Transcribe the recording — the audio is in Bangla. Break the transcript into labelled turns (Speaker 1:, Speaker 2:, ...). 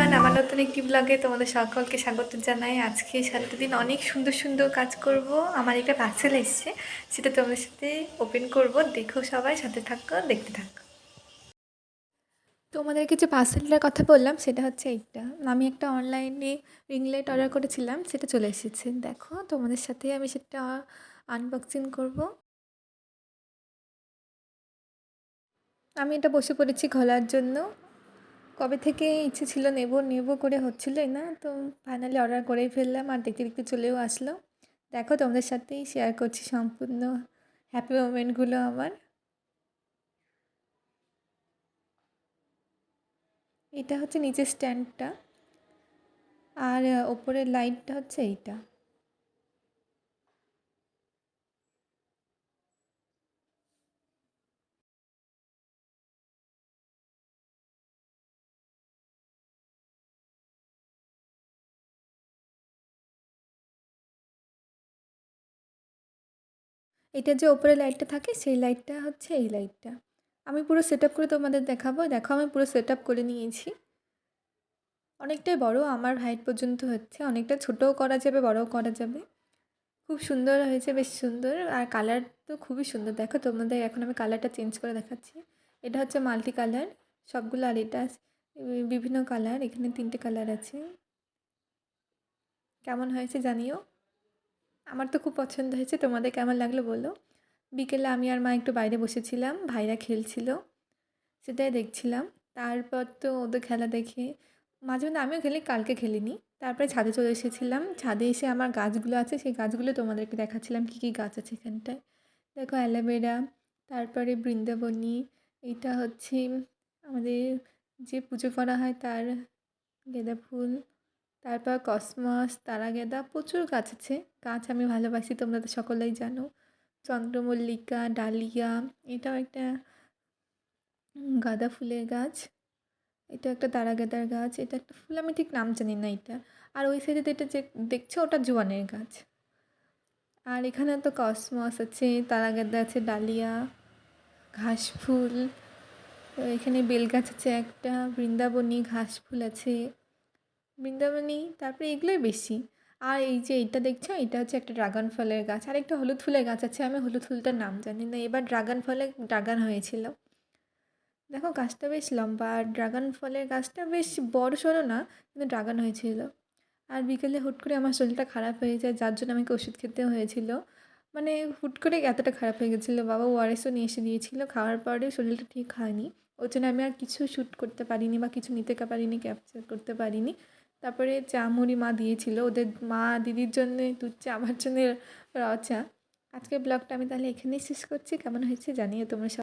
Speaker 1: এভরিওয়ান, আমার নতুন একটি ব্লগে তোমাদের সকলকে স্বাগত জানাই। আজকে সারাটা দিন অনেক সুন্দর সুন্দর কাজ করব। আমার একটা পার্সেল এসছে, সেটা তোমাদের সাথে ওপেন করব। দেখো সবাই, সাথে থাকো, দেখতে থাকো। তোমাদেরকে যে পার্সেলটার কথা বললাম, সেটা হচ্ছে এইটা। আমি একটা অনলাইনে রিংলাইট অর্ডার করেছিলাম, সেটা চলে এসেছে। দেখো, তোমাদের সাথে আমি সেটা আনবক্সিং করব। আমি এটা বসে পড়েছি খোলার জন্য। কবে থেকে ইচ্ছে ছিল নেব নেব করে হচ্ছিলোই না। তো ফাইনালি অর্ডার করেই ফেললাম আর দেখতে দেখতে চলেও আসলো। দেখো তোমাদের সাথেই শেয়ার করছি সম্পূর্ণ হ্যাপি মোমেন্টগুলো আমার। এটা হচ্ছে নিচের স্ট্যান্ডটা আর ওপরের লাইটটা হচ্ছে এইটা। এটা যে ওপরে লাইটটা থাকে, সেই লাইটটা হচ্ছে এই লাইটটা। আমি পুরো সেট করে তোমাদের দেখাবো। দেখো, আমি পুরো সেট করে নিয়েছি। অনেকটাই বড়, আমার হাইট পর্যন্ত হচ্ছে। অনেকটা ছোটও করা যাবে, বড়ও করা যাবে। খুব সুন্দর হয়েছে, বেশ সুন্দর। আর কালার তো খুবই সুন্দর। দেখো, তোমাদের এখন আমি কালারটা চেঞ্জ করে দেখাচ্ছি। এটা হচ্ছে মাল্টি কালার সবগুলো আর এটা বিভিন্ন কালার এখানে তিনটে কালার আছে। কেমন হয়েছে জানিও? আমার তো খুব পছন্দ হয়েছে। তোমাদের কেমন লাগল বলো? বিকেলে আমি আর মা একটু বাইরে বসেছিলাম, ভাইরা খেলছিল, সেটাই দেখছিলাম। তারপর তো ওদের খেলা দেখে, মাঝে মধ্যে আমিও খেলি, কালকে খেলিনি। তারপরে ছাদে চলে এসেছিলাম। ছাদে এসে আমার গাছগুলো আছে, সেই গাছগুলো তোমাদেরকে দেখাচ্ছিলাম, কী কী গাছ আছে এখানটায়। দেখো অ্যালোভেরা, তারপরে বৃন্দাবনী, এটা হচ্ছে আমাদের যে পুজো করা হয় তার গেঁদা ফুল তারপর কসমস তারা গেঁদা প্রচুর গাছ আছে। গাছ আমি ভালোবাসি, তোমরা তো সকলেই জানো। চন্দ্রমল্লিকা, ডালিয়া, এটাও একটা গাঁদা ফুলের গাছ। এটা একটা তারা গেঁদার গাছ। এটা একটা ফুল, আমি ঠিক নাম জানি না এটা। আর ওই সাইডে এটা যে দেখছ, ওটা জোয়ানের গাছ। আর এখানে তো কসমস আছে তারা গেঁদা আছে, ডালিয়া, ঘাস ফুল। এখানে বেল গাছ আছে একটা, বৃন্দাবনী ঘাস ফুল আছে। বৃন্দাবনী, তারপরে এগুলোই বেশি। আর এই যে এইটা দেখছ, এটা হচ্ছে একটা ড্রাগন ফলের গাছ। আর একটা হলুদ ফুলের গাছ আছে, আমি হলুদ ফুলটার নাম জানি না। এবার ড্রাগন ফলে ড্রাগন হয়েছিল। দেখো গাছটা বেশ লম্বা, আর ড্রাগন ফলের গাছটা বেশ বড় সড়ো না, কিন্তু ড্রাগন হয়েছিল। আর বিকেলে হুট করে আমার শরীরটা খারাপ হয়ে যায়, যার জন্য আমাকে ওষুধ খেতে হয়েছিল। মানে হুট করে এতটা খারাপ হয়ে গেছিল। বাবা ওআরএসও নিয়ে এসে দিয়েছিলো, খাওয়ার পরে শরীরটা ঠিক হয়নি। ওই জন্য আমি আর কিছু শ্যুট করতে পারিনি বা কিছু নিতে পারিনি ক্যাপচার করতে পারিনি। তারপরে চা মুড়ি মা দিয়েছিল। ওদের মা দিদির জন্যে, দুধ চা আমার জন্য র, চা। আজকের ব্লগটা আমি তাহলে এখানেই শেষ করছি। কেমন হয়েছে জানিও তোমরা সব